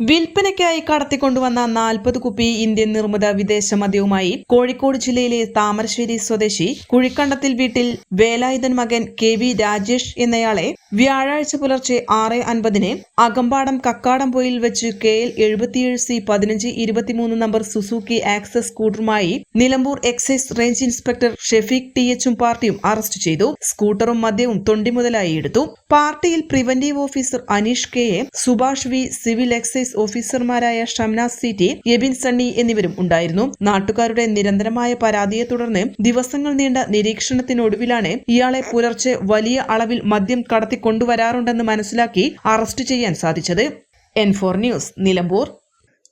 വിൽപ്പനയ്ക്കായി കടത്തിക്കൊണ്ടുവന്ന നാൽപ്പത് കുപ്പി ഇന്ത്യൻ നിർമ്മിത വിദേശ മദ്യവുമായി കോഴിക്കോട് ജില്ലയിലെ താമരശ്ശേരി സ്വദേശി കുഴിക്കണ്ടത്തിൽ വീട്ടിൽ വേലായുധൻ മകൻ കെ വി രാജേഷ് എന്നയാളെ വ്യാഴാഴ്ച പുലർച്ചെ ആറ് അൻപതിന് അകമ്പാടം കക്കാടംപൊയിൽ വെച്ച് കെ എൽ എഴുപത്തിയേഴ് സി പതിനഞ്ച് ഇരുപത്തിമൂന്ന് number Suzuki Access സ്കൂട്ടറുമായി Nilambur excise range inspector Shefeeq T എച്ചും പാർട്ടിയും അറസ്റ്റ് ചെയ്തു. സ്കൂട്ടറും മദ്യവും തൊണ്ടി മുതലായി എടുത്തു. പാർട്ടിയിൽ preventive officer Aneesh K A Subhash V civil excise ഓഫീസർമാരായ ഷംനാസ് സി ടി എബിൻ സണ്ണി എന്നിവരും ഉണ്ടായിരുന്നു. നാട്ടുകാരുടെ നിരന്തരമായ പരാതിയെ തുടർന്ന് ദിവസങ്ങൾ നീണ്ട നിരീക്ഷണത്തിനൊടുവിലാണ് ഇയാളെ പുലർച്ചെ വലിയ അളവിൽ മദ്യം കടത്തിക്കൊണ്ടുവരാറുണ്ടെന്ന് മനസ്സിലാക്കി അറസ്റ്റ് ചെയ്യാൻ സാധിച്ചത്. N four news Nilambur.